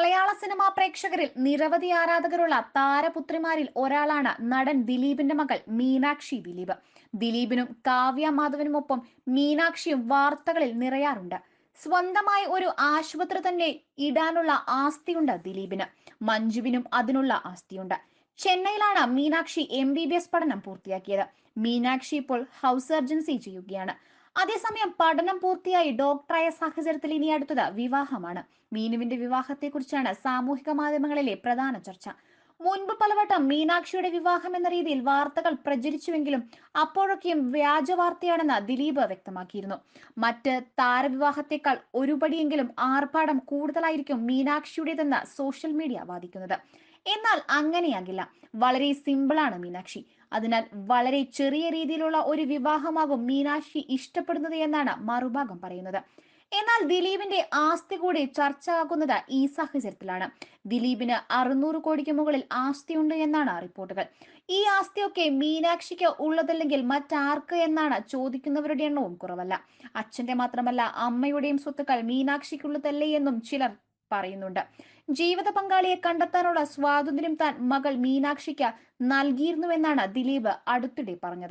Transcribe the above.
മലയാള cinema പ്രേക്ഷകരിൽ നിരവധി ആരാധകരുള്ള താരപുത്രിമാരിൽ ഒരാളാണ് നടൻ ദിലീപിന്റെ മകൾ മീനാക്ഷി ദിലീപ്. ദിലീപിനും കാവ്യ മാധവനുമൊപ്പം മീനാക്ഷിയും വാർത്തകളിൽ നിറയാറുണ്ട്. സ്വന്തമായി ഒരു ആശുപത്രി തന്നെ ഇടാനുള്ള ആസ്തിയുണ്ട് ദിലീപിന്. മഞ്ജുവിനും അതിനുള്ള ആസ്തിയുണ്ട്. ചെന്നൈയിലാണ് Meenakshi M B B S പഠനം പൂർത്തിയാക്കിയത്. മീനാക്ഷി ഇപ്പോൾ ഹൗസ് സർജൻസി ചെയ്യുകയാണ്. അതേസമയം പഠനം പൂർത്തിയായി ഡോക്ടറായ സാഹചര്യത്തിൽ ഇനി അടുത്തത് വിവാഹമാണ്. മീനുവിന്റെ വിവാഹത്തെക്കുറിച്ചാണ് സാമൂഹിക മാധ്യമങ്ങളിലെ പ്രധാന ചർച്ച. മുൻപ് പലവട്ടം മീനാക്ഷിയുടെ വിവാഹം എന്ന രീതിയിൽ വാർത്തകൾ പ്രചരിച്ചുവെങ്കിലും അപ്പോഴൊക്കെയും വ്യാജ വാർത്തയാണെന്ന് ദിലീപ് വ്യക്തമാക്കിയിരുന്നു. മറ്റ് താരവിവാഹത്തെക്കാൾ ഒരുപടിയെങ്കിലും ആർഭാടം കൂടുതലായിരിക്കും മീനാക്ഷിയുടേതെന്ന് സോഷ്യൽ മീഡിയ വാദിക്കുന്നത്. എന്നാൽ അങ്ങനെയാകില്ല. വളരെ സിമ്പിളാണ് മീനാക്ഷി. അതിനാൽ വളരെ ചെറിയ രീതിയിലുള്ള ഒരു വിവാഹമാകും മീനാക്ഷി ഇഷ്ടപ്പെടുന്നത് എന്നാണ് മറുഭാഗം പറയുന്നത്. എന്നാൽ ദിലീപിന്റെ ആസ്തി കൂടി ചർച്ചയാകുന്നത് ഈ സാഹചര്യത്തിലാണ്. ദിലീപിന് അറുന്നൂറ് കോടിക്ക് മുകളിൽ ആസ്തിയുണ്ട് എന്നാണ് റിപ്പോർട്ടുകൾ. ഈ ആസ്തിയൊക്കെ മീനാക്ഷിക്ക് ഉള്ളതല്ലെങ്കിൽ മറ്റാർക്ക് എന്നാണ് ചോദിക്കുന്നവരുടെ എണ്ണവും കുറവല്ല. അച്ഛന്റെ മാത്രമല്ല അമ്മയുടെയും സ്വത്തുക്കൾ മീനാക്ഷിക്കുള്ളതല്ലേ എന്നും ചിലർ പറയുന്നുണ്ട്. ജീവിത പങ്കാളിയെ കണ്ടെത്താനുള്ള സ്വാതന്ത്ര്യം താൻ മകൾ മീനാക്ഷിക്ക് നൽകിയിരുന്നുവെന്നാണ് ദിലീപ് അടുത്തിടെ പറഞ്ഞത്.